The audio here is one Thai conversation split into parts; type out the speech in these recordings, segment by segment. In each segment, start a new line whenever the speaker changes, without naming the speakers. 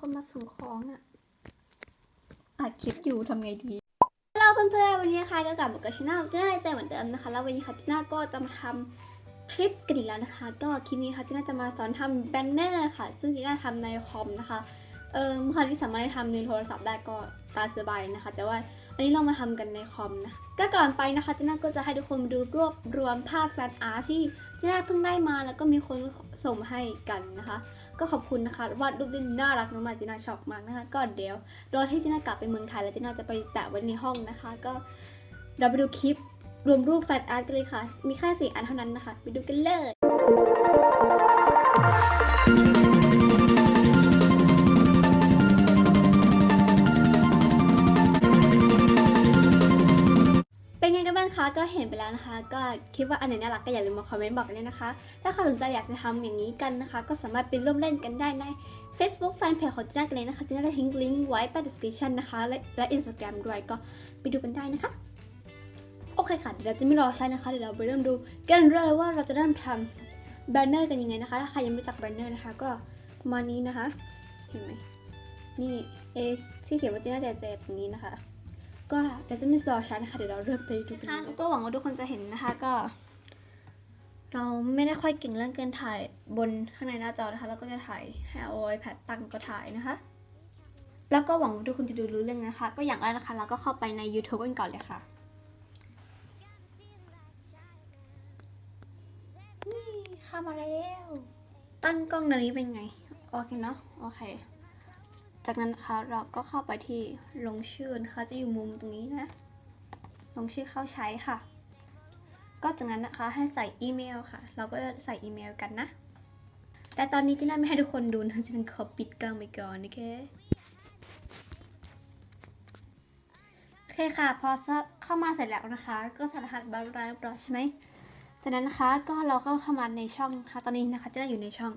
คนมาส่งของอะอัดคลิปอยู่ทำไงดีเราเพื่อนๆวันนี้นะคะก็กลับมากับช anel เจ้าใจเหมือนเดิมนะคะ แล้ววันนี้ค่ะจีน่าก็จะมาทำคลิปกันอีกแล้วนะคะ ก็คลิปนี้ค่ะจีน่าจะมาสอนทำแบนเนอร์ค่ะ ซึ่งจีน่าทำในคอมนะคะเออเมื่อคราวที่สามารถทำในโทรศัพท์ได้ก็ตามสบายนะคะ แต่ว่าวันนี้เรามาทำกันในคอมนะก็ก่อนไปนะคะจีน่าก็จะให้ทุกคนมาดูรวบรวมภาพแฟนอาร์ตที่จีน่าเพิ่งได้มาแล้วก็มีคนส่งมาให้กันนะคะ ก็ขอบคุณนะคะวาดรูปได้น่ารักมากจีน่าชอบมากนะคะ ก็เดี๋ยวรอที่จีน่ากลับไปเมืองไทยแล้วจีน่าจะไปแตะไว้ในห้องนะคะ ก็เราไปดูคลิปรวมรูปแฟนอาร์ตกันเลยค่ะ มีแค่สี่อันเท่านั้นนะคะ ไปดูกันเลย เป็นไงกันบ้างคะก็เห็นไปแล้วนะคะ ก็คิดว่าอันไหนน่ารักก็อย่าลืมมาคอมเมนต์บอกกันด้วยนะคะ ถ้าใครสนใจอยากจะทำอย่างนี้กันนะคะ ก็สามารถไปร่วมเล่นกันได้ใน Facebook Fanpage ของจีน่ากันเลยนะคะจีน่าจะทิ้งลิงก์ไว้ใต้ description นะคะ และและ Instagram ด้วยก็ไปดูกันได้นะคะ โอเคค่ะ เดี๋ยวเราจะไม่รอใช้นะคะเดี๋ยวเราไปเริ่มดูกันเลยว่าเราจะเริ่มทำแบนเนอร์กันยังไงนะคะ ถ้าใครยังไม่รู้จักแบนเนอร์นะคะ ก็มานี้นะคะ เห็นไหมนี่เอที่เขียนว่าจีน่าแจแจตรงนี้นะคะ ก็เดี๋ยวจะไม่รอช้านะคะเดี๋ยวเราเริ่มไปดูกันค่ะก็หวังว่าทุกคนจะเห็นนะคะก็ เราไม่ได้ค่อยเก่งเรื่องการถ่ายบนข้างในหน้าจอนะคะแล้วก็จะถ่ายให้เอา iPad ตั้งก็ถ่ายนะคะ แล้วก็หวังว่าทุกคนจะดูรู้เรื่องนะคะ ก็อย่างแรกนะคะเราก็เข้าไปใน YouTube กันก่อนเลยค่ะนี่เข้ามาแล้วตั้งกล้องในนี้เป็นไงโอเคเนาะโอเค จากนั้นนะคะเราก็เข้าไปที่ลงชื่อนะคะจะอยู่มุมตรงนี้นะ ลงชื่อเข้าใช้ค่ะ ก็จากนั้นนะคะให้ใส่อีเมลค่ะ เราก็จะใส่อีเมลกันนะ แต่ตอนนี้จีน่าไม่ให้ทุกคนดูนะจีน่าขอปิดกล้องไปก่อนโอเคโอเคค่ะ พอเข้ามาเสร็จแล้วนะคะ ก็ใส่รหัสบาร์ไลน์รอยใช่ไหมจากนั้นนะคะก็เราก็เข้ามาในช่องนะคะตอนนี้นะคะจีน่าอยู่ในช่อง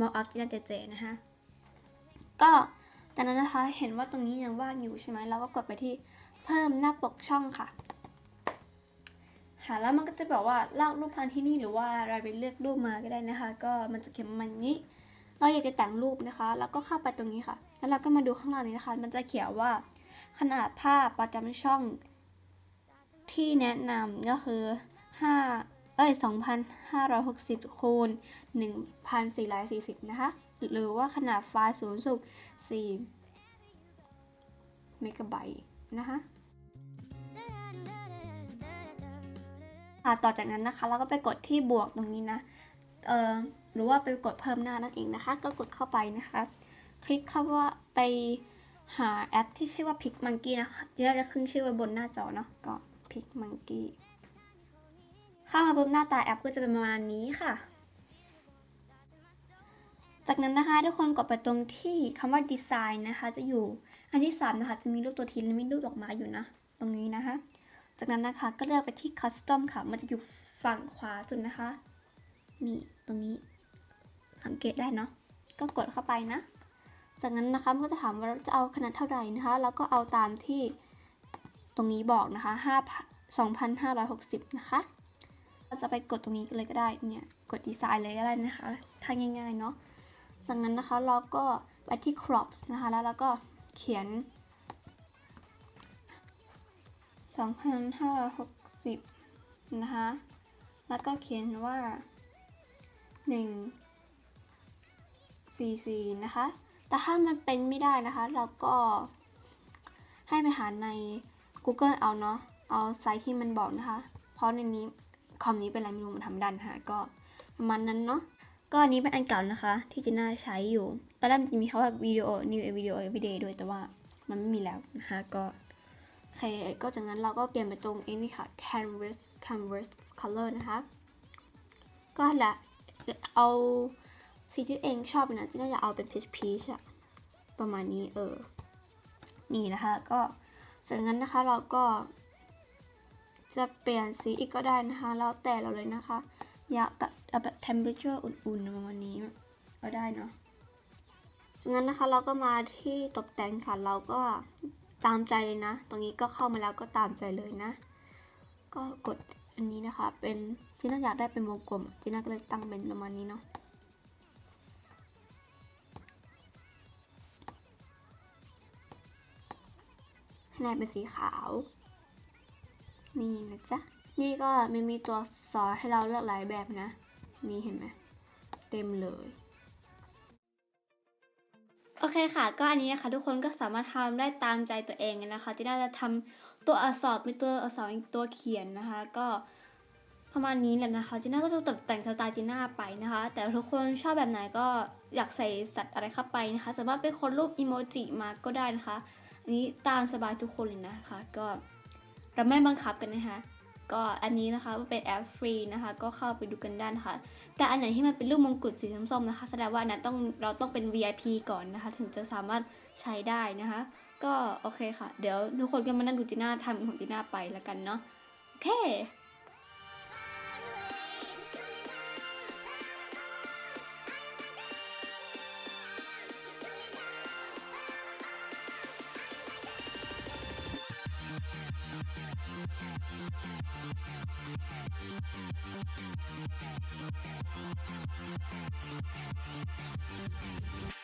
m o up จีน่าเจเจนะคะก็ จากนั้นนะคะเห็นว่าตรงนี้ยังว่างอยู่ใช่ไหมเราก็กดไปที่เพิ่มหน้าปกช่องค่ะค่ะแล้วมันก็จะบอกว่าลากรูปพันที่นี่หรือว่าเราไปเลือกรูปมาก็ได้นะคะ ก็มันจะเขียนมันนี้ เราอยากจะแต่งรูปนะคะ แล้วก็เข้าไปตรงนี้ค่ะ แล้วเราก็มาดูข้างล่างนี้นะคะ มันจะเขียนว่าขนาดภาพประจำช่องที่แนะนำก็คือ 5 เอ้ย 2,560คูณ1,440 นะคะ หรือว่าขนาดไฟล์สูงสุด 4 เมกะไบต์นะคะต่อจากนั้นนะคะเราก็ไปกดที่บวกตรงนี้นะเออหรือว่าไปกดเพิ่มหน้านั่นเองนะคะ ก็กดเข้าไปนะคะ คลิกเข้าว่าไปหาแอปที่ชื่อว่า Pic Monkey นะคะเดี๋ยวจะขึ้นชื่อไว้บนหน้าจอเนาะก็ Pic Monkey เข้ามาปุ๊บหน้าตาแอปก็จะเป็นประมาณนี้ค่ะ จากนั้นนะคะทุกคนกดไปตรงที่คำว่า Design นะคะ จะอยู่อันที่3นะคะจะมีรูปตัวทีและมีรูปดอกไม้อยู่นะ ตรงนี้นะคะ จากนั้นนะคะก็เลือกไปที่ Custom ค่ะ มันจะอยู่ฝั่งขวาสุดนะคะนี่ตรงนี้สังเกตได้เนาะก็กดเข้าไปนะ จากนั้นนะคะมันก็จะถามว่าเราจะเอาขนาดเท่าไหร่นะคะ แล้วก็เอาตามที่ตรงนี้บอกนะคะ5 2,560 นะคะเราจะไปกดตรงนี้เลยก็ได้เนี่ยกดดีไซน์เลยก็ได้นะคะถ้าง่ายๆเนาะ จากนั้นนะคะเราก็ไปที่ crop นะคะแล้วเราก็เขียน 2,560 นะคะ แล้วก็เขียนว่า 1 4 4 นะคะ แต่ถ้ามันเป็นไม่ได้นะคะ เราก็ให้ไปหาใน Google เอาเนาะ เอาไซต์ที่มันบอกนะคะ เพราะในนี้คอมนี้เป็นอะไรไม่รู้มันทำดันค่ะก็ประมาณนั้นเนาะ ก็อันนี้เป็นอันเก่านะคะ ที่จีน่าใช้อยู่ ตอนแรกมันจะมีเขาแบบวิดีโอ new video everyday ด้วยแต่ว่ามันไม่มีแล้วนะคะก็โอเคก็จากนั้นเราก็เปลี่ยนไปตรงไอ้นี่ค่ะ canvas canvas color นะคะ ก็ละเอาสีที่เองชอบนะที่น่าจะเอาเป็น peach peach อะประมาณนี้เออ นี่นะคะ ก็จากนั้นนะคะเราก็จะเปลี่ยนสีอีกก็ได้นะคะ แล้วแต่เราเลยนะคะ อยากแบบเอาแบบเทมเปอร์เจอร์อุ่นๆประมานี้ก็ได้เนาะงั้นนะคะเราก็มาที่ตกแต่งค่ะเราก็ตามใจเลยนะ ตรงนี้ก็เข้ามาแล้วก็ตามใจเลยนะ ก็กดอันนี้นะคะ เป็นที่น่าอยากได้เป็นวงกลมที่น่าก็เลยตั้งเป็นประมาณนี้เนาะแนาเป็นสีขาว นี่นะจ๊ะ นี่ก็ไม่มีตัวซอสให้เราเลือกหลายแบบนะ นี่เห็นไหมเต็มเลย โอเคค่ะ ก็อันนี้นะคะ ทุกคนก็สามารถทำได้ตามใจตัวเองนะคะ ที่น่าจะทำตัวอักษรเป็นตัวอักษรตัวเขียนนะคะ ก็ประมาณนี้แหละนะคะจีน่าก็จะตกแต่งสไตล์จีน่าไปนะคะ แต่ทุกคนชอบแบบไหนก็อยากใส่สัตว์อะไรเข้าไปนะคะ สามารถเป็นคนรูปอีโมจิมาก็ได้นะคะ อันนี้ตามสบายทุกคนเลยนะคะ ก็เราไม่บังคับกันนะคะ ก็อันนี้นะคะเป็นแอปฟรีนะคะ ก็เข้าไปดูกันได้นะคะ แต่อันไหนที่มันเป็นรูปมงกุฎสีส้มๆนะคะ แสดงว่านนั้นต้องเราต้องเป็น VIP ก่อนนะคะ ถึงจะสามารถใช้ได้นะคะ ก็โอเคค่ะ เดี๋ยวทุกคนก็มานั่งดูจีน่าทำของจีน่าไปแล้วกันเนาะโอเค
Thank you.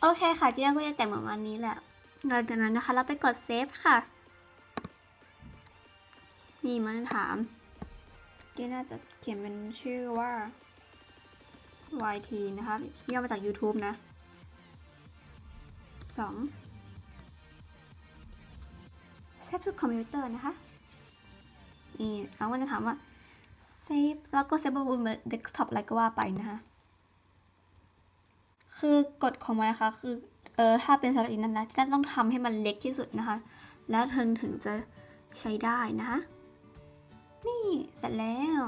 โอเคค่ะจีน่าก็จะแต่งประมาณนี้แหละหลังจากนั้นนะคะ เราไปกดเซฟค่ะ นี่มันถามจีน่าจะเขียนเป็นชื่อว่า YT นะคะย่อมาจาก YouTube นะสองเซฟทุกคอมพิวเตอร์นะคะ นี่เราก็จะถามว่าเซฟแล้วก็เซฟบนเดสก์ท็อปอะไรก็ว่าไปนะคะ คือกฎของมันนะคะคือเออถ้าเป็นสับอีนั้นนะจะต้องทำให้มันเล็กที่สุดนะคะ แล้วเธอถึงจะใช้ได้นะนี่เสร็จแล้ว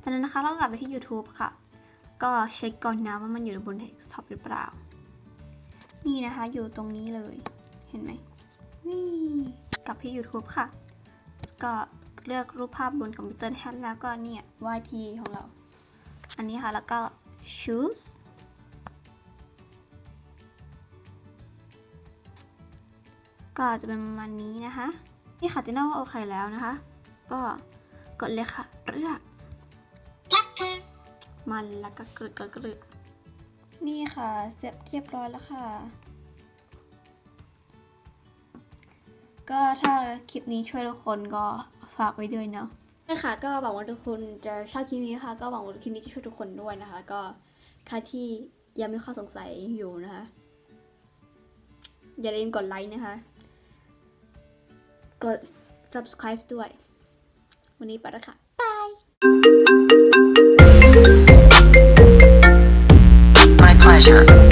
จากนั้นนะคะเรากลับไปที่ YouTube ค่ะ ก็เช็คก่อนนะว่ามันอยู่บนเดสก์ท็อปหรือเปล่า นี่นะคะอยู่ตรงนี้เลยเห็นไหมนี่กลับที่ YouTube ค่ะ ก็เลือกรูปภาพบนคอมพิวเตอร์แทนแล้วก็เนี่ย YT ของเรา อันนี้ค่ะแล้วก็ choose ก็จะเป็นประมาณนี้นะคะ นี่ค่ะจะน่าว่าโอเคแล้วนะคะ ก็กดเลยค่ะเลือกมันแล้วก็กรึกกรึกนี่ค่ะเสร็จเรียบร้อยแล้วค่ะ ก็ถ้าคลิปนี้ช่วยทุกคนก็ฝากไว้ด้วยเนาะนะคะก็หวังว่าทุกคนจะชอบคลิปนี้นะคะก็หวังว่าคลิปนี้จะช่วยทุกคนด้วยนะคะ ก็ใครที่ยังมีข้อสงสัยอยู่นะคะ อย่าลืมกดไลค์นะคะ กด subscribe ด้วย วันนี้ไปแล้วค่ะบาย
My pleasure.